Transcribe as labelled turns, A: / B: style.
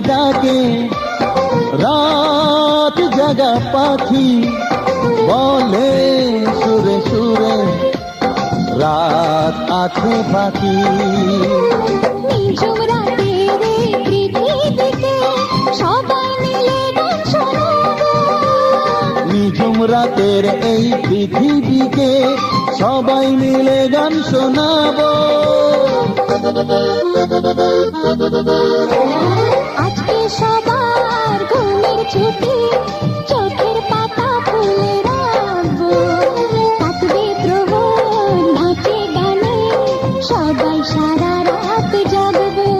A: ডাকে রাত জাগা পাখি বলে সুরে সুরে রাত আছে পাখি
B: রাতের এই পৃথিবীতে সবাই মিলে গান শোনাবো
A: ছুটি চোখের পাতা ফুলে রাখব কাটবে প্রবল নাচে
B: গানে সবাই সারা রাত জাগবে।